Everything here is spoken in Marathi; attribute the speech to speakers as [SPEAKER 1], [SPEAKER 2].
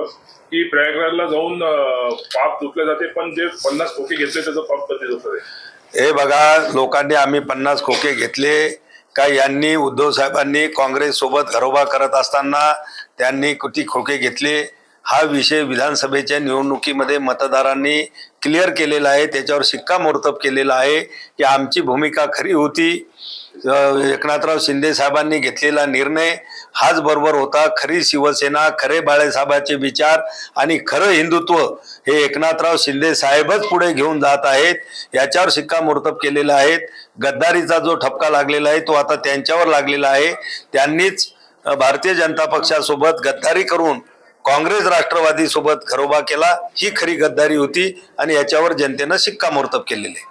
[SPEAKER 1] की प्रयागराजला जाऊन पाप धुतले जाते पण जे पन्नास खोके घेतले त्याचं पाप कधी होतं
[SPEAKER 2] हे बघा लोकांनी आम्ही पन्नास खोके घेतले. का यांनी उद्धव साहेबांनी काँग्रेस सोबत घरोबा करत असताना त्यांनी किती खोके घेतले? हा विषय विधानसभेच्या निवडणुकीमध्ये मतदारांनी क्लिअर केलेला आहे त्याच्यावर शिक्कामोर्तब केलेला आहे की आमची भूमिका खरी होती. एकनाथराव शिंदे साहेबांनी घेतलेला निर्णय हाच बरोबर होता. खरी शिवसेना खरे बाळासाहेबांचे विचार आणि खरं हिंदुत्व हे एकनाथराव शिंदे साहेबच पुढे घेऊन जात आहेत याच्यावर शिक्कामोर्तब केलेला आहे. गद्दारीचा जो ठपका लागलेला आहे तो आता त्यांच्यावर लागलेला आहे. त्यांनीच भारतीय जनता पक्षासोबत गद्दारी करून काँग्रेस राष्ट्रवादी सोबत घरोबा केला ही खरी गद्दारी होती आणि याच्यावर जनतेनं शिक्कामोर्तब केलेले आहे.